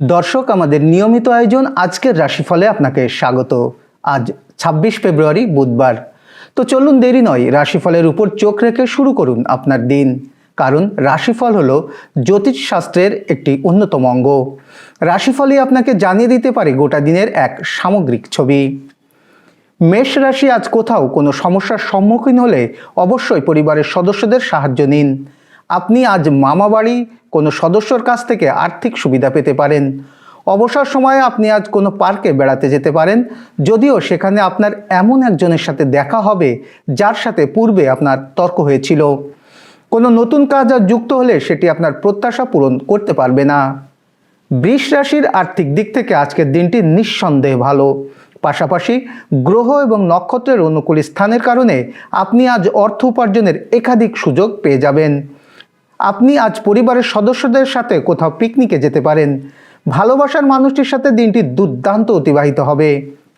দর্শক, আমাদের নিয়মিত আয়োজন আজকের রাশিফলে আপনাকে স্বাগত। আজ ছাব্বিশ ফেব্রুয়ারি, বুধবার। তো চলুন দেরি নয়, রাশিফলের উপর চোখ রেখে শুরু করুন আপনার দিন। কারণ রাশিফল হলো জ্যোতিষশাস্ত্রের একটি অন্যতম অঙ্গ। রাশিফলই আপনাকে জানিয়ে দিতে পারে গোটা দিনের এক সামগ্রিক ছবি। মেষ রাশি আজ কোথাও কোনো সমস্যার সম্মুখীন হলে অবশ্যই পরিবারের সদস্যদের সাহায্য নিন। আপনি আজ মামা বাড়ি কোনো সদস্যর কাছ থেকে আর্থিক সুবিধা পেতে পারেন। অবসর সময়ে আপনি আজ কোনো পার্কে বেড়াতে যেতে পারেন, যদিও সেখানে আপনার এমন একজনের সাথে দেখা হবে, যার সাথে পূর্বে আপনার তর্ক হয়েছিল। কোনো নতুন কাজ আর যুক্ত হলে সেটি আপনার প্রত্যাশা পূরণ করতে পারবে না। বৃষ রাশির আর্থিক দিক থেকে আজকের দিনটি নিঃসন্দেহে ভালো। পাশাপাশি গ্রহ এবং নক্ষত্রের অনুকূল স্থানের কারণে আপনি আজ অর্থ উপার্জনের একাধিক সুযোগ পেয়ে যাবেন। আপনি আজ পরিবারের সদস্যদের সাথে কোথাও পিকনিকে যেতে পারেন। ভালোবাসার মানুষটির সাথে দিনটি দুর্দান্ত অতিবাহিত হবে।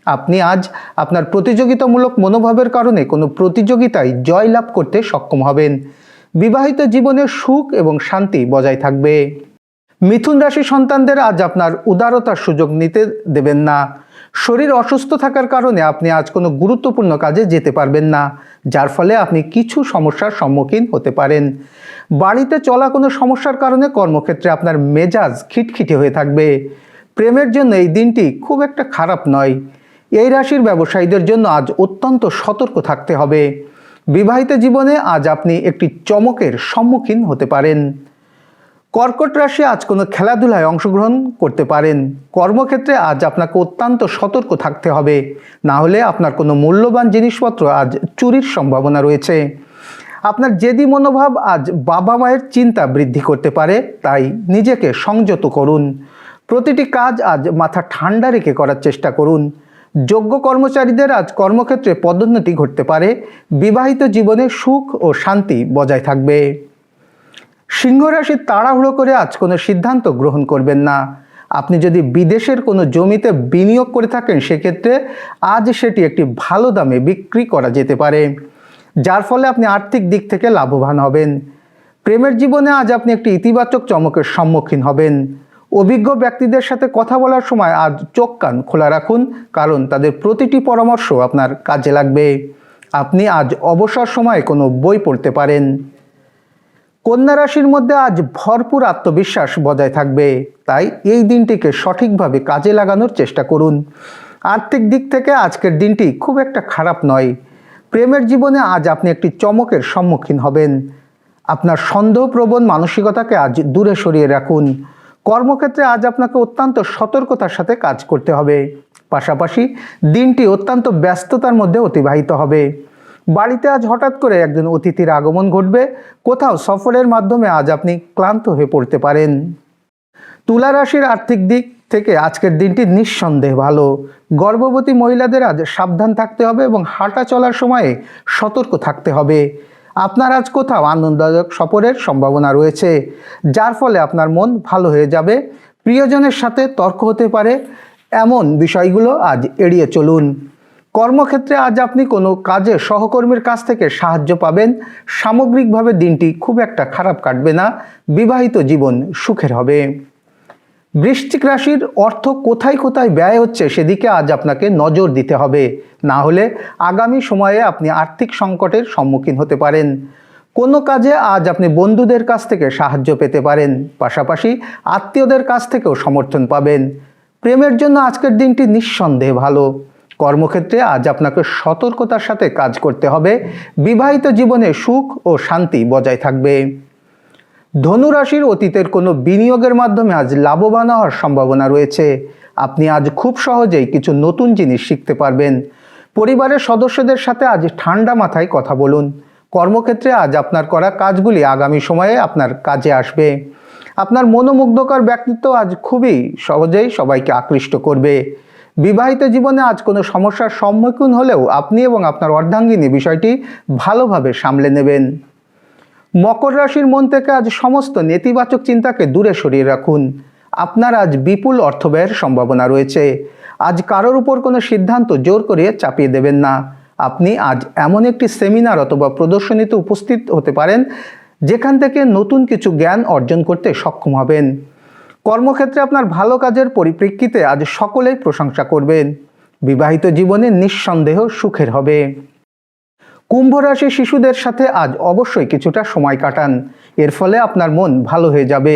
আপনি আজ আপনার প্রতিযোগিতামূলক মনোভাবের কারণে কোনো প্রতিযোগিতায় জয়লাভ করতে সক্ষম হবেন। বিবাহিত জীবনে সুখ এবং শান্তি বজায় থাকবে। মিথুন রাশি সন্তানদের আজ আপনার উদারতার সুযোগ নিতে দেবেন না। শরীর অসুস্থ থাকার কারণে আপনি আজ কোনো গুরুত্বপূর্ণ কাজে যেতে পারবেন না, যার ফলে আপনি কিছু সমস্যার সম্মুখীন হতে পারেন। বাড়িতে চলা কোনো সমস্যার কারণে কর্মক্ষেত্রে আপনার মেজাজ খিটখিটে হয়ে থাকবে। প্রেমের জন্য এই দিনটি খুব একটা খারাপ নয়। এই রাশির ব্যবসায়ীদের জন্য আজ অত্যন্ত সতর্ক থাকতে হবে। বিবাহিত জীবনে আজ আপনি একটি চমকের সম্মুখীন হতে পারেন। কর্কট রাশি আজ কোনো খেলাধুলায় অংশগ্রহণ করতে পারেন। কর্মক্ষেত্রে আজ আপনাকে অত্যন্ত সতর্ক থাকতে হবে। না হলে আপনার কোনো মূল্যবান জিনিসপত্র আজ চুরির সম্ভাবনা রয়েছে। আপনার জেদি মনোভাব আজ বাবা মায়ের চিন্তা বৃদ্ধি করতে পারে, তাই নিজেকে সংযত করুন। প্রতিটি কাজ আজ মাথা ঠান্ডা রেখে করার চেষ্টা করুন। যোগ্য কর্মচারীদের আজ কর্মক্ষেত্রে পদোন্নতি ঘটতে পারে, বিবাহিত জীবনে সুখ ও শান্তি বজায় থাকবে। সিংহ রাশি তাড়াহুড়ো করে আজ কোনো সিদ্ধান্ত গ্রহণ করবেন না। আপনি যদি বিদেশের কোনো জমিতে বিনিয়োগ করে থাকেন, সেক্ষেত্রে আজ সেটি একটি ভালো দামে বিক্রি করা যেতে পারে। যার ফলে আপনি আর্থিক দিক থেকে লাভবান হবেন। প্রেমের জীবনে আজ আপনি একটি ইতিবাচক চমকের সম্মুখীন হবেন। অভিজ্ঞ ব্যক্তিদের সাথে কথা বলার সময় আজ চোখ কান খোলা রাখুন, কারণ তাদের প্রতিটি পরামর্শ আপনার কাজে লাগবে। আপনি আজ অবসর সময়ে কোনো বই পড়তে পারেন। কন্যা রাশির মধ্যে আজ ভরপুর আত্মবিশ্বাস বজায় থাকবে, তাই এই দিনটিকে সঠিকভাবে কাজে লাগানোর চেষ্টা করুন। আর্থিক দিক থেকে আজকের দিনটি খুব একটা খারাপ নয়। প্রেমের জীবনে আজ আপনি একটি চমকের সম্মুখীন হবেন। আপনার সন্দেহপ্রবণ মানসিকতাকে আজ দূরে সরিয়ে রাখুন। কর্মক্ষেত্রে আজ আপনাকে অত্যন্ত সতর্কতার সাথে কাজ করতে হবে। পাশাপাশি দিনটি অত্যন্ত ব্যস্ততার মধ্যে অতিবাহিত হবে। বাড়িতে আজ হঠাৎ করে একজন অতিথির আগমন ঘটবে। কোথাও সফরের মাধ্যমে আজ আপনি ক্লান্ত হয়ে পড়তে পারেন। তুলা রাশির আর্থিক দিক থেকে আজকের দিনটি নিঃসন্দেহে ভালো। গর্ভবতী মহিলাদের আজ সাবধান থাকতে হবে এবং হাঁটা চলার সময়ে সতর্ক থাকতে হবে। আপনার আজ কোথাও আনন্দদায়ক সফরের সম্ভাবনা রয়েছে, যার ফলে আপনার মন ভালো হয়ে যাবে। প্রিয়জনের সাথে তর্ক হতে পারে, এমন বিষয়গুলো আজ এড়িয়ে চলুন। কর্মক্ষেত্রে আজ আপনি কোনো কাজে সহকর্মীর কাছ থেকে সাহায্য পাবেন, সামগ্রিকভাবে দিনটি খুব একটা খারাপ কাটবে না, বিবাহিত জীবন সুখের হবে। বৃশ্চিক রাশির অর্থ কোথায় কোথায় ব্যয় হচ্ছে সেদিকে আজ আপনাকে নজর দিতে হবে। না হলে আগামী সময়ে আপনি আর্থিক সংকটের সম্মুখীন হতে পারেন। কোনো কাজে আজ আপনি বন্ধুদের কাছ থেকে সাহায্য পেতে পারেন। পাশাপাশি আত্মীয়দের কাছ থেকেও সমর্থন পাবেন। প্রেমের জন্য আজকের দিনটি নিঃসন্দেহে ভালো। কর্মক্ষেত্রে আজ আপনাকে সতর্কতার সাথে কাজ করতে হবে। বিবাহিত জীবনে সুখ ও শান্তি বজায় থাকবে। ধনুরাশির অতীতের কোনো বিনিয়োগের মাধ্যমে আজ লাভবান হওয়ার সম্ভাবনা রয়েছে। আপনি আজ খুব সহজেই কিছু নতুন জিনিস শিখতে পারবেন। পরিবারের সদস্যদের সাথে আজ ঠান্ডা মাথায় কথা বলুন। কর্মক্ষেত্রে আজ আপনার করা কাজগুলি আগামী সময়ে আপনার কাজে আসবে। আপনার মনোমুগ্ধকর ব্যক্তিত্ব আজ খুবই সহজেই সবাইকে আকৃষ্ট করবে। বিবাহিত জীবনে আজ কোনো সমস্যার সম্মুখীন হলেও আপনি এবং আপনার অর্ধাঙ্গিনী বিষয়টি ভালোভাবে সামলে নেবেন। মকর রাশির মন থেকে আজ সমস্ত নেতিবাচক চিন্তাকে দূরে সরিয়ে রাখুন। আপনার আজ বিপুল অর্থ ব্যয়ের সম্ভাবনা রয়েছে। আজ কারোর উপর কোনো সিদ্ধান্ত জোর করিয়ে চাপিয়ে দেবেন না। আপনি আজ এমন একটি সেমিনার অথবা প্রদর্শনীতে উপস্থিত হতে পারেন, যেখান থেকে নতুন কিছু জ্ঞান অর্জন করতে সক্ষম হবেন। কর্মক্ষেত্রে আপনার ভালো কাজের পরিপ্রেক্ষিতে আজ সকলেই প্রশংসা করবেন। বিবাহিত জীবনে নিঃসন্দেহ সুখের হবে। কুম্ভ রাশি শিশুদের সাথে আজ অবশ্যই কিছুটা সময় কাটান। এর ফলে আপনার মন ভালো হয়ে যাবে।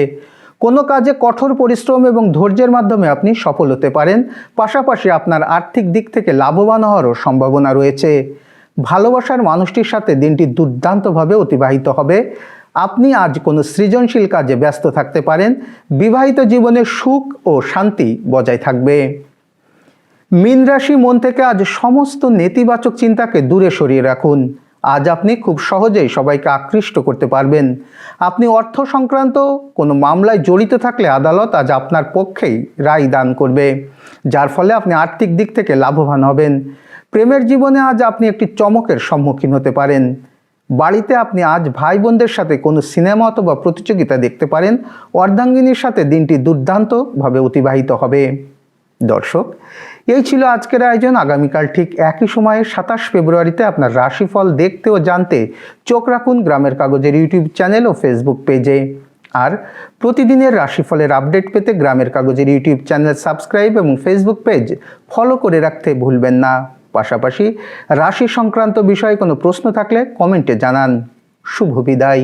কোনো কাজে কঠোর পরিশ্রম এবং ধৈর্যের মাধ্যমে আপনি সফল হতে পারেন। পাশাপাশি আপনার আর্থিক দিক থেকে লাভবান হওয়ারও সম্ভাবনা রয়েছে। ভালোবাসার মানুষটির সাথে দিনটি দুর্দান্তভাবে অতিবাহিত হবে। আপনি আজ কোনো সৃজনশীল কাজে ব্যস্ত থাকতে পারেন। বিবাহিত জীবনে সুখ ও শান্তি বজায় থাকবে। মীন রাশি মন থেকে আজ সমস্ত নেতিবাচক চিন্তাকে দূরে সরিয়ে রাখুন। আজ আপনি খুব সহজেই সবাইকে আকৃষ্ট করতে পারবেন। আপনি অর্থ সংক্রান্ত কোনো মামলায় জড়িত থাকলে আদালত আজ আপনার পক্ষেই রায় দান করবে, যার ফলে আপনি আর্থিক দিক থেকে লাভবান হবেন। প্রেমের জীবনে আজ আপনি একটি চমকের সম্মুখীন হতে পারেন। বাড়িতে আপনি আজ ভাই বোনদের সাথে কোনো সিনেমা অথবা প্রতিযোগিতা দেখতে পারেন। অর্ধাঙ্গিনীর সাথে দিনটি দুর্দান্তভাবে অতিবাহিত হবে। দর্শক এই ছিল আজকের আয়োজন। আগামীকাল ঠিক একই সময়ে সাতাশ ফেব্রুয়ারিতে আপনার রাশিফল দেখতে ও জানতে চোখ রাখুন গ্রামের কাগজের ইউটিউব চ্যানেল ও ফেসবুক পেজে। আর প্রতিদিনের রাশিফলের আপডেট পেতে গ্রামের কাগজের ইউটিউব চ্যানেল সাবস্ক্রাইব এবং ফেসবুক পেজ ফলো করে রাখতে ভুলবেন না। পাশাপাশি রাশি সংক্রান্ত বিষয়ে কোনো প্রশ্ন থাকলে কমেন্টে জানান। শুভ বিদায়।